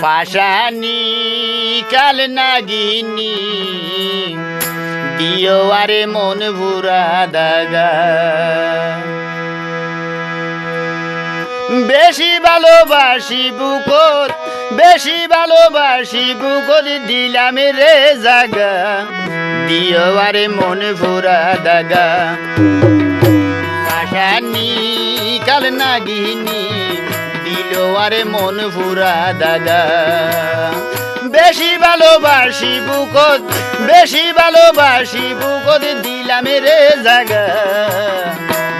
ফাশানি কাল নাগিনি, দিও আরে মন ভুরা দাগা। বেশি ভালোবাসি বুকত, বেশি ভালোবাসি বুকত দিলাম রে জাগা। দিও আরে মন ভুরা দাগা। আশানি কাল নাগিনি দিল আরে মন ভুরা দাগা বেশি ভালোবাসি বুকত, বেশি ভালোবাসি বুকত দিলাম রে জাগা।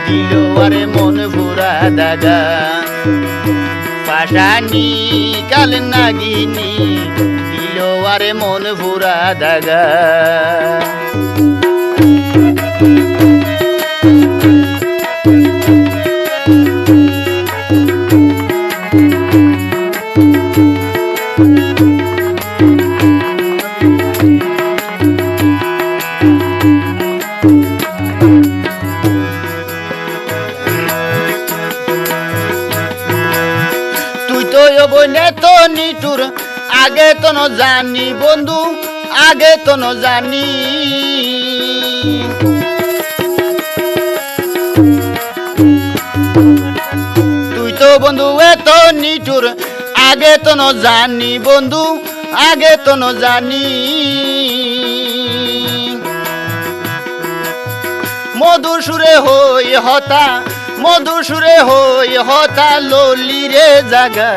দিল আরে মন ভুরা দাগা পাশানি কাল নাগিনি, দিল আরে মন ভুরা দাগা বনে তো নিটুর আগে তো ন জানি বন্ধু, আগে তো ন জানি। তুই তো বন্ধু এত নিটুর আগে তো ন জানি বন্ধু, আগে তো ন জানি। মধুর সুরে হই হতা মধুর সুরে হই হতা ললি রে জাগা।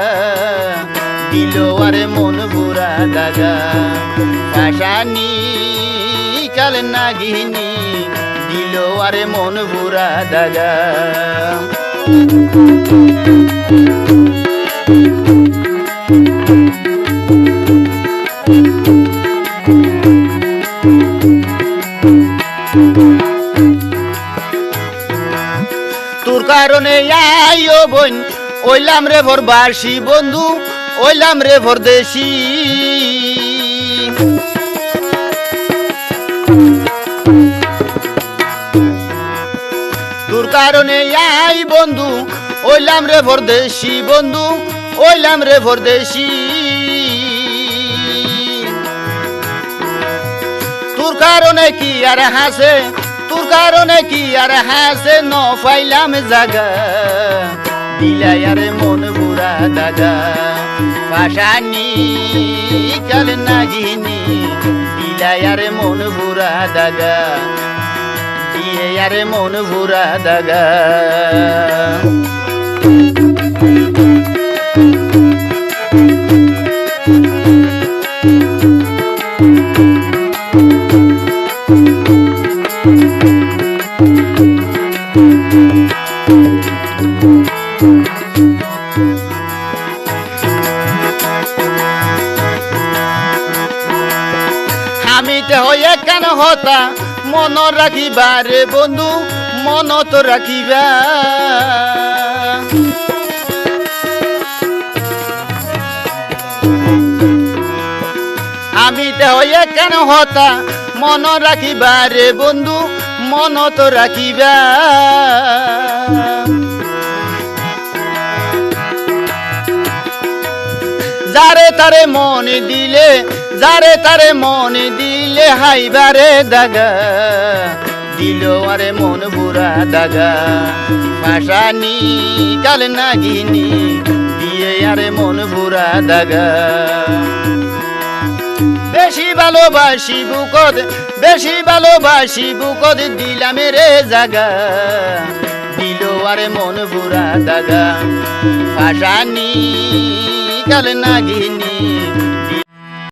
দিল আরে মন বুড়া দাগা। কাশানি কাল নাগিনি, দিল আরে মন বুড়া দাগা। কারণে আইও বোন ওইলাম রে ভর বাসি বন্ধু ওইলাম রে ভর দেশি। তোর কারণে আই বন্ধু ওইলাম রে ভর দেশি বন্ধু ওইলাম রে ভর দেশি। তোর কারণে কি আর হাসে তোর কারণে কি আর হাসে ন পাইলাম জাগা। দিলাই আরে মন বুড়া দাগা। পাশানি কাল নাগিনি দিলাই আরে মন বুড়া দাগা। দিয়ে আরে মন বুড়া দাগা। আমি তে হয়ে কেন হতা? মন রাখিবা রে বন্ধু, মন তো রাখিবা। আমি তে হয়ে কেন হতা? মন রাখিবা রে বন্ধু, মন তো রাখিবা। যারে তারে মন দিলে, যারে তারে মন দিলে হাইবারে দাগা। দিল আরে মন বুড়া দাগা। পাশানি কাল নাগিনি, দিয়ে আরে মন বুড়া দাগা। বেশি ভালোবাসি বুকদ বেশি ভালোবাসি বুকদ দিলাম রে জাগা। দিল আরে মন বুড়া দাগা। পাশানি কাল নাগিনি